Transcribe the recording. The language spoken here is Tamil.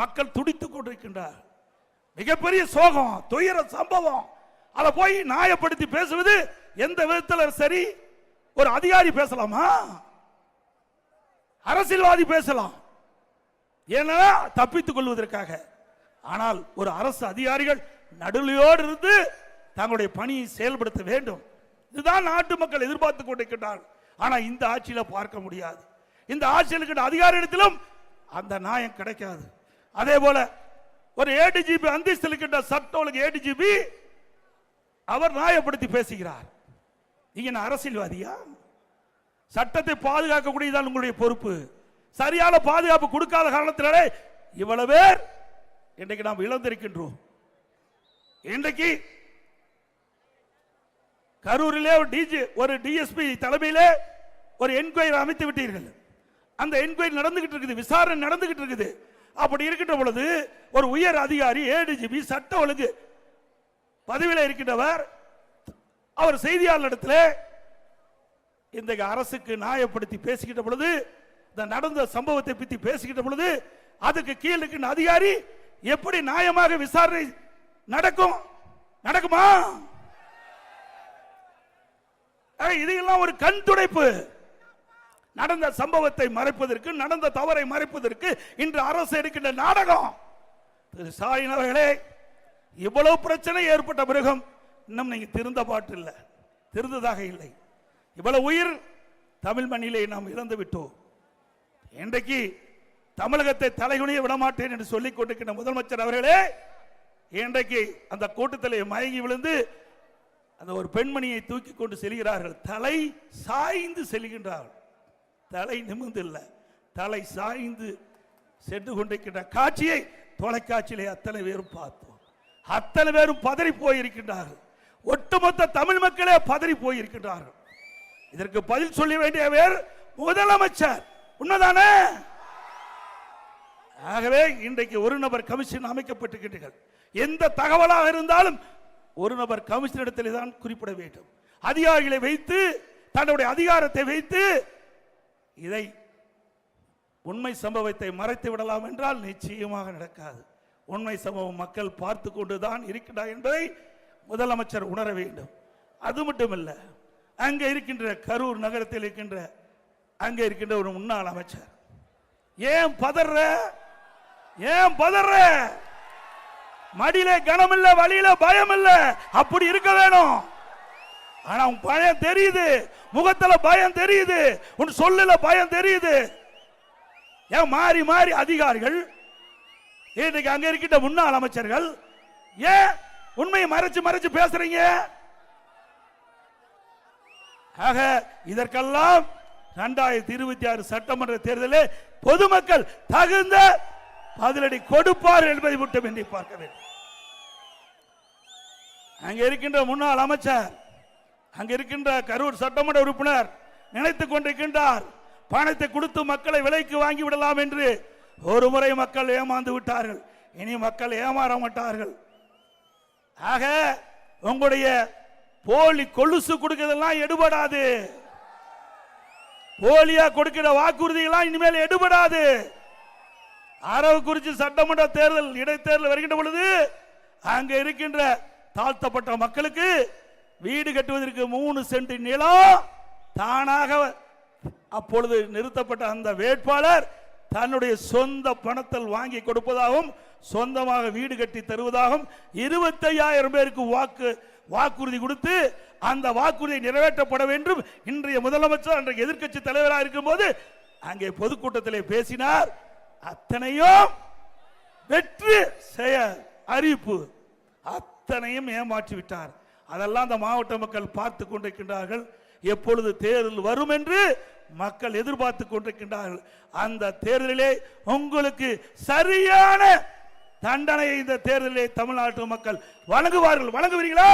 மக்கள் துடித்துக் கொண்டிருக்கின்றார். மிகப்பெரிய சோகம் துயர சம்பவம். அதை போய் நியாயப்படுத்தி பேசுவது எந்த விதத்தில் சரி? ஒரு அதிகாரி பேசலாமா? அரசியல்வாதி பேசலாம். ஏன்னா தப்பித்துக் கொள்வதற்காக. ஆனால் ஒரு அரசு அதிகாரிகள் நடுநிலையோடு இருந்து தங்களுடைய பணியை செயல்படுத்த வேண்டும். இதுதான் நாட்டு மக்கள் எதிர்பார்த்து கொண்டிருக்கின்றார்கள். ஆனால் இந்த ஆட்சியில் பார்க்க முடியாது. இந்த ஆட்சியில் இருக்கின்ற அதிகாரியிடத்திலும் அந்த நியாயம் கிடைக்காது. அதே போல ஒரு ஏடிஜிபி அந்தஸ்தில் இருக்கின்ற சட்ட ஒழுங்கு ஏடிஜிபி அவர் நியாயப்படுத்தி பேசுகிறார். நீங்க என்ன அரசியல்வாதியா? சட்டத்தை பாதுகாக்கக்கூடியதான் உங்களுடைய பொறுப்பு. சரியான பாதுகாப்பு கொடுக்காத காரணத்தினாலே இவ்வளவு பேர் இன்றைக்கு நாம் இழந்திருக்கின்றோம். இன்றைக்கு கரூரிலே ஒரு டிஜி ஒரு டிஎஸ்பி தலைமையிலே ஒரு என்கொயரி அமைத்து விட்டீர்கள். அந்த என்கொயரி நடந்துகிட்டு இருக்குது விசாரணை நடந்துகிட்டு இருக்குது. அப்படி இருக்கின்ற பொழுது ஒரு உயர் அதிகாரி ஏடிஜிபி சட்ட ஒழுங்கு பதவியில் இருக்கின்றவர். அவர் செய்தியாளரிடத்தில் இந்த அரசுக்கு நியாயப்படுத்தி பேசிக்கிட்ட பொழுது இந்த நடந்த சம்பவத்தை பற்றி பேசிக்கிட்ட பொழுது அதுக்கு கீழ் இருக்கின்ற அதிகாரி எப்படி நியாயமாக விசாரணை நடக்கும்? நடக்குமா? ஏய், இதையெல்லாம் ஒரு கண் துடைப்பு நடந்த சம்பவத்தை மறைப்பதற்கு நடந்த தவறை மறைப்பதற்கு இன்று அரசு எடுக்கின்ற நாடகம். திரு ஸ்டாலின் அவர்களே இவ்வளவு பிரச்சனை ஏற்பட்ட பிறகும் இன்னும் நீங்க திருந்த பாட்டு இல்லை திருந்ததாக இல்லை. இவ்வளவு உயிர் தமிழ் மண்ணிலே நாம் இழந்து விட்டோம். இன்றைக்கு தமிழகத்தை தலைகுனிய விடமாட்டேன் என்று சொல்லிக் கொண்டிருக்கின்ற முதலமைச்சர் அவர்களே இன்றைக்கு அந்த கூட்டத்திலே மயங்கி விழுந்து அந்த ஒரு பெண்மணியை தூக்கி கொண்டு செல்கிறார்கள். தலை சாய்ந்து செல்கின்றார்கள். தலை நிமிர்ந்து தலை சாய்ந்து சென்று கொண்டிருக்கின்ற காட்சியை தொலைக்காட்சியிலே அத்தனை பேரும் பார்த்தோம். அத்தனை பேரும் பதறி போயிருக்கின்றார்கள். ஒட்டுமொத்த தமிழ் மக்களே பதறி போயிருக்கின்றார்கள். இதற்கு பதில் சொல்ல வேண்டிய பேர் முதலமைச்சர். உண்மைதானே? ஆகவே இன்றைக்கு ஒரு நபர் கமிஷன் அமைக்கப்பட்டிருக்கின்றீர்கள். எந்த தகவலாக இருந்தாலும் ஒரு நபர் கமிஷனிடத்தில் தான் குறிப்பிட வேண்டும். அதிகாரிகளை வைத்து தன்னுடைய அதிகாரத்தை வைத்து இதை உண்மை சம்பவத்தை மறைத்து விடலாம் என்றால் நிச்சயமாக நடக்காது. உண்மை சம்பவம் மக்கள் பார்த்து கொண்டுதான் இருக்கிறார் என்பதை முதலமைச்சர் உணர வேண்டும். அது மட்டுமல்ல அங்கே இருக்கின்ற கரூர் நகரத்தில் இருக்கின்ற அங்கே இருக்கின்ற ஒரு முன்னாள் அமைச்சர். ஏன் பதற? ஏன் பதற? மடியில கனம் இல்ல வழியில பயம் இல்ல அப்படி இருக்க வேணும். ஆனா உன் பயம் தெரியுது. முகத்துல பயம் தெரியுது. உன் சொல்லல பயம் தெரியுது. ஏன் மாறி மாறி அதிகாரிகள் இன்னைக்கு அங்க இருக்கின்ற முன்னாள் அமைச்சர்கள் ஏன் உண்மையை மறைச்சு மறைச்சு பேசுறீங்க? ஆக இதற்கெல்லாம் இரண்டாயிரத்தி இருபத்தி ஆறு சட்டமன்ற தேர்தலில் பொதுமக்கள் தகுந்த பதிலடி கொடுப்பார் என்பதை மட்டும் எண்ணி பார்க்க வேண்டும். அங்க இருக்கின்ற முன்னாள் அமைச்சர் அங்க இருக்கின்ற கரூர் சட்டமன்ற உறுப்பினர் நினைத்துக் கொண்டிருக்கின்றார் பணத்தை கொடுத்து மக்களை விலைக்கு வாங்கி விடலாம் என்று ஒரு முறை மக்கள் ஏமாந்து விட்டார்கள். இனி மக்கள் ஏமாற மாட்டார்கள். ஆக உங்களுடைய போலி கொலுசு கொடுக்கிறதெல்லாம் எடுபடாது. போலியா கொடுக்கிற வாக்குறுதியெல்லாம் இனிமேல் எடுபடாது. அரவக்குறிச்சி சட்டமன்ற தேர்தல் இடைத்தேர்தல் வருகின்ற பொழுது அங்க இருக்கின்ற தாழ்த்தப்பட்ட மக்களுக்கு வீடு கட்டுவதற்கு மூணு சென்ட் நிலம் தானாக அப்பொழுது நிறுத்தப்பட்ட அந்த வேட்பாளர் தன்னுடைய சொந்த பணத்தில் வாங்கி கொடுப்பதாகவும் சொந்தமாக வீடு கட்டி தருவதாகவும் இருபத்தையாயிரம் பேருக்கு வாக்கு வாக்குறுதி கொடுத்து அந்த வாக்குறுதி நிறைவேற்றப்பட வேண்டும். இன்றைய முதலமைச்சர் அன்றைய எதிர்க்கட்சி தலைவராக இருக்கும்போது அங்கே பொதுக்கூட்டத்திலே பேசினார். அத்தனையும் வெற்றி செய்ய அறிவிப்பு அத்தனையும் ஏமாற்றி விட்டார் அதெல்லாம் அந்த மாவட்ட மக்கள் பார்த்து கொண்டிருக்கின்றார்கள். எப்பொழுது தேர்தல் வரும் என்று மக்கள் எதிர்பார்த்து கொண்டிருக்கின்றார்கள். அந்த தேர்தலிலே உங்களுக்கு சரியான தண்டனையை இந்த தேர்தலிலே தமிழ்நாட்டு மக்கள் வழங்குவார்கள். வழங்குவீர்களா?